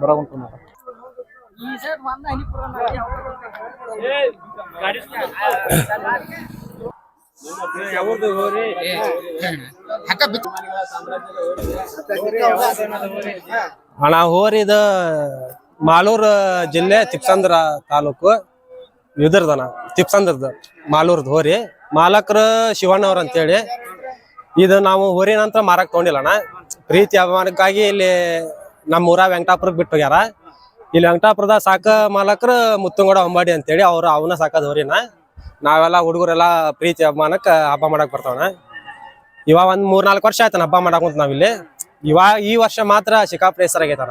ಬರೋಗುಂಟು ಅಣ್ಣ ಹೋರಿ ಇದು ಮಾಲೂರು ಜಿಲ್ಲೆ ತಿಪ್ಸಂದ್ರ ತಾಲೂಕು. ಇದರ್ದನ ತಿಪ್ಸಂದ್ರದ ಮಾಲೂರ್ದ ಹೋರಿ. ಮಾಲಕರು ಶಿವಣ್ಣವ್ರ ಅಂತೇಳಿ. ಇದು ನಾವು ಹೋರಿ ನಂತರ ಮಾರಕ್ ತಗೊಂಡಿಲ್ಲಣ್ಣ. ಪ್ರೀತಿ ಅಭಿಮಾನಕ್ಕಾಗಿ ಇಲ್ಲಿ ನಮ್ಮ ಊರ ವೆಂಕಟಾಪುರಕ್ಕೆ ಬಿಟ್ಟು ಹೋಗ್ಯಾರ. ಇಲ್ಲಿ ವೆಂಕಟಾಪುರದ ಸಾಕ ಮಾಲಕ್ರ ಮುತ್ತುಂಗಡ ಅಂಬಾಡಿ ಅಂತೇಳಿ ಅವ್ರು ಅವನ ಸಾಕದವ್ರಿನ. ನಾವೆಲ್ಲ ಹುಡುಗರೆಲ್ಲ ಪ್ರೀತಿ, ಅಭಿಮಾನಕ್ಕೆ ಹಬ್ಬ ಮಾಡಕ್ ಬರ್ತಾವಣ ಇವಾಗ ಒಂದ್ ಮೂರ್ನಾಲ್ಕು ವರ್ಷ ಆಯ್ತಾನ ಹಬ್ಬ ಮಾಡಾಕುಂತ ನಾವಿಲ್ಲಿ. ಇವಾಗ ಈ ವರ್ಷ ಮಾತ್ರ ಸಿಕ್ಕಾಪಟ್ಟೆ ಹೆಸರಾಗೈತಣ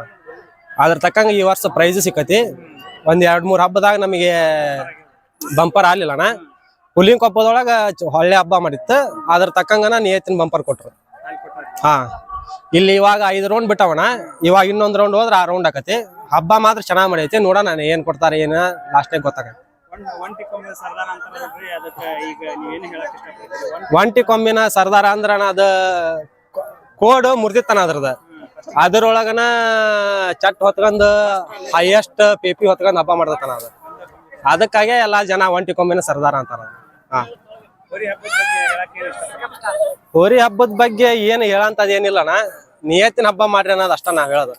ಅದ್ರ ತಕ್ಕಂಗೆ ಈ ವರ್ಷ ಪ್ರೈಸ್ ಸಿಕ್ಕತಿ. ಒಂದ್ ಎರಡ್ ಮೂರ್ ಹಬ್ಬದಾಗ ನಮಗೆ ಬಂಪರ್ ಆಗ್ಲಿಲ್ಲಣ್ಣ ಹುಲಿನ ಕೊಪ್ಪದೊಳಗ ಒಳ್ಳೆ ಹಬ್ಬ ಮಾಡಿತ್ತು. ಅದ್ರ ತಕ್ಕಂಗನ ನಿಯತ್ತಿನ ಬಂಪರ್ ಕೊಟ್ರು. ಹಾ. ಇಲ್ಲಿ ಇವಾಗ ಐದು ರೌಂಡ್ ಬಿಟ್ಟವಣ ಇವಾಗ ಇನ್ನೊಂದ್ ರೌಂಡ್ ಹೋದ್ರೆ ಆ ರೌಂಡ್ ಆಕತಿ. ಹಬ್ಬ ಮಾತ್ರ ಚೆನ್ನಾಗ್ ಮಾಡೈತಿ. ನೋಡೋಣ ಏನ್ ಕೊಡ್ತಾರೆ ಏನ ಲಾಸ್ಟ್ ಗೊತ್ತಾಗ ಒಂಟಿ ಕೊಂಬಿನ ಸರ್ದಾರ ಅಂದ್ರ ಅದ ಕೋಡ್ ಮುರ್ದಿತ್ತಾನ ಅದ್ರದ. ಅದ್ರೊಳಗನ ಚಟ್ ಹೊತ್ಕೊಂಡ್ ಹೈಯೆಸ್ಟ್ ಪೇಪಿ ಹೊತ್ಕೊಂಡ್ ಹಬ್ಬ ಮಾಡ್ದತಾನ ಅದ. ಅದಕ್ಕಾಗೆ ಎಲ್ಲಾ ಜನ ಒಂಟಿ ಕೊಂಬಿನ ಸರ್ದಾರ ಅಂತಾರ. ಹಾ. ಹೋರಿ ಹಬ್ಬದ ಬಗ್ಗೆ ಏನು ಹೇಳಂತದ್ ಏನಿಲ್ಲಣ ನಿಯತ್ತಿನ ಹಬ್ಬ ಮಾಡ್ರಿ ಅನ್ನೋದು ಅಷ್ಟ ನಾವ್ ಹೇಳೋದು.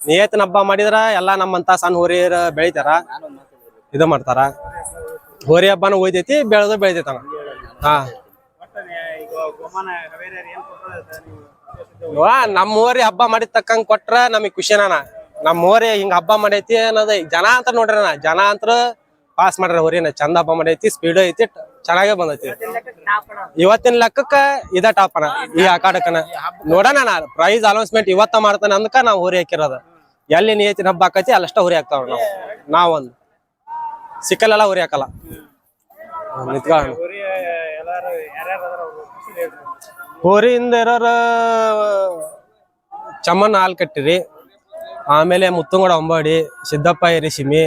ನಿಯತ್ತಿನ ಹಬ್ಬ ಮಾಡಿದ್ರ ಎಲ್ಲಾ ನಮ್ಮಂತ ಸಣ್ಣ ಹೋರಿಯರ ಬೆಳಿತಾರ. ಇದು ಮಾಡ್ತಾರ. ಹೋರಿ ಹಬ್ಬನ ಒಯ್ದೈತಿ ಬೆಳೆದು ಬೆಳಿತೈತ ಹಾ. ನಮ್ಮೂರಿ ಹಬ್ಬ ಮಾಡಿದ ತಕ್ಕಂಗ್ ಕೊಟ್ರ ನಮಗ್ ಖುಷಿನ ನಮ್ಮ ಊರಿ ಹಿಂಗ ಹಬ್ಬ ಮಾಡೈತಿ ಅನ್ನೋದು ಜನ ಅಂತ ನೋಡ್ರಿ ಜನ ಅಂತ ಪಾಸ್ ಮಾಡ್ರಿ ಹೋರಿನ. ಚಂದ ಹಬ್ಬ ಮಾಡೈತಿ ಸ್ಪೀಡ್ ಐತಿ ಚೆನ್ನಾಗೇ ಬಂದೈತಿ. ಇವತ್ತಿನ ಲೆಕ್ಕಕ್ಕ ಇದ ಟಾಪನ ಈ ಆಕಾಡಕನ ನೋಡೋಣ ನಾ ಪ್ರೈಸ್ ಅನೌನ್ಸ್ಮೆಂಟ್ ಇವತ್ತ ಮಾಡ್ತಾನೆ ಅಂದ್ಕ ನಾವು ಹುರಿ ಹಾಕಿರೋದ. ಎಲ್ಲಿ ನೀತಿನ ಹಬ್ಬ ಹಾಕತಿ ಅಲ್ಲಷ್ಟ ಹುರಿ ಹಾಕ್ತಾವ ನಾವು. ನಾವೊಂದು. ಸಿಕ್ಕಲ್ಲೆಲ್ಲ ಹುರಿ ಹಾಕಲ್ಲ. ನಿಂತ್ಕೊಳ್ಳೋಣ ಹೋರಿಯಿಂದ ಇರೋರ ಚಮ್ಮನ್ ಹಾಲ್ ಕಟ್ಟಿರಿ ಆಮೇಲೆ ಮುತ್ತುಂಗಡ ಅಂಬಾಡಿ ಸಿದ್ದಪ್ಪ ಎರಿಸಿಮಿ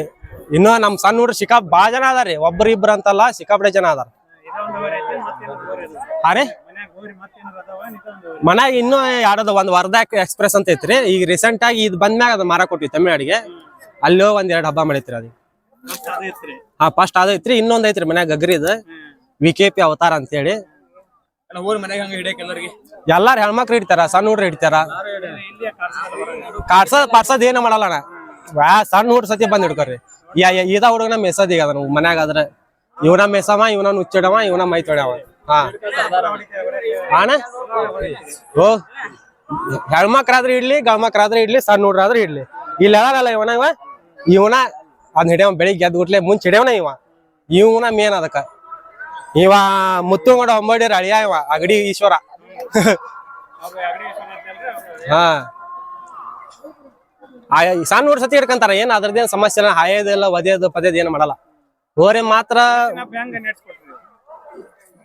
ಇನ್ನೂ ನಮ್ ಸಣ್ಣ ಹುಡ್ರು ಸಿಕ್ಕಾ ಬಾಳ ಜನ ಅದಾರಿ ಒಬ್ರು ಇಬ್ರು ಅಂತಲ್ಲ ಸಿಕ್ಕಾಪಡೆ ಜನ ಅದಾರ. ಮನೆ ಮನ್ಯಾಗ ಇನ್ನೂ ಯಾವ್ದು ಒಂದ್ ವರ್ಧಾ ಎಕ್ಸ್ಪ್ರೆಸ್ ಅಂತ ಐತ್ರಿ. ಈಗ ರೀಸೆಂಟ್ ಆಗಿ ಇದ್ ಬಂದ್ಮ್ಯಾಗ ಅದ್ ಮಾರ ಕೊಟ್ಟಿವಿ ತಮಿಳ್ನಾಡಿಗೆ. ಅಲ್ಲೋ ಒಂದ್ ಎರಡ್ ಹಬ್ಬ ಮಾಡಿತ್ರಿ ಅದು. ಹಾ ಫಸ್ಟ್ ಅದ ಐತ್ರಿ. ಇನ್ನೊಂದ್ ಐತ್ರಿ ಮನ್ಯಾಗ ಗಗ್ರಿದ್ ವಿ ಕೆ ಪಿ ಅವತಾರ ಅಂತ ಹೇಳಿ ಎಲ್ಲಾರು ಹೆಣ್ಮಕ್ಳು ಹಿಡಿತಾರ ಸಣ್ಣ ಹುಡ್ರು ಹಿಡಿತಾರ. ಕಾಡ್ಸದ್ ಪಾಡ್ಸದ್ ಏನ ಮಾಡಲ್ಲ ಅಣ್ಣ. ವ್ಯಾ ಸಣ್ಣ ಹುಡ್ರ ಸತಿ ಬಂದ್ ಹಿಡ್ಕೊರಿ. ಇದ ಹುಡುಗನ ಮೆಸದ್ ಈಗ ಅದನ್ನ ಮನ್ಯಾಗ ಆದ್ರ. ಇವನ ಮೆಸವ ಇವನ ನುಚ್ಚಿಡವ ಇವನ ಮೈ ತೊಡ್ಯಾವ ಹಾ. ಅಣ್ಣ? ಓ, ಹೆಣ್ಮಕ್ರಾದ್ರೆ ಇಡ್ಲಿ ಗಣ್ಮಕ್ರಾದ್ರೆ ಇಡ್ಲಿ, ಸಣ್ಣ ಹುಡ್ರಾದ್ರೆ ಇಡ್ಲಿ. ಇಲ್ಲಿ ಅದಾನಲ್ಲ ಇವನ ಇವ? ಇವನ ಅದ್ ಹಿಡಿಯವ ಬೆಳಿಗ್ಗೆ ಎದ್ದು ಗುಟ್ಲೆ ಮುಂಚೆ ಹಿಡಿಯವನ ಇವ. ಇವನ ಮೇನ್ ಅದಕ್ಕ. ಇವ ಮುತ್ತುಂಗಡ ಒಂಬಡಿ ಅಳಿಯ ಇವ, ಅಗಡಿ ಈಶ್ವರ. ಹಾ. ಆಯ ಸಣ್ಣ ಹುಡ್ರ ಸತಿ ಹಿಡ್ಕಂತಾರ ಏನ್ ಅದ್ರದ್ದೇನ್ ಸಮಸ್ಯೆ ಇಲ್ಲ ಹಾಯೋದಿಲ್ಲ ಒದೇದು ಪದೇದು ಏನು ಮಾಡಲ್ಲ. ಹೋರೆ ಮಾತ್ರ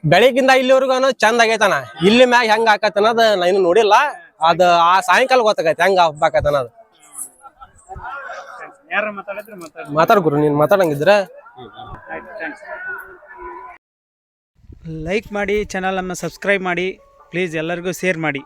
ಬೆಳಿಗ್ಗಿಂದ ಇಲ್ಲಿವರೆಗೂ ಚಂದ ಆಗೈತನ. ಇಲ್ಲಿ ಮ್ಯಾಗ ಹೆಂಗ ಆಕತ್ ಅನ್ನೋದು ನಾ ನೋಡಿಲ್ಲ. ಅದ ಆ ಸಾಯಂಕಾಲ ಗೊತ್ತಾಗೈತೆ, ಹೆಂಗ ಹಬ್ಬ ಆಕತ್ ಅನ್ನೋದು ಮಾತಾಡ್ ಗುರು, ನೀನ್ ಮಾತಾಡಂಗಿದ್ರ. ಲೈಕ್ ಮಾಡಿ ಚಾನಲನ್ನು ಸಬ್ಸ್ಕ್ರೈಬ್ ಮಾಡಿ ಪ್ಲೀಸ್ ಎಲ್ಲರಿಗೂ ಶೇರ್ ಮಾಡಿ.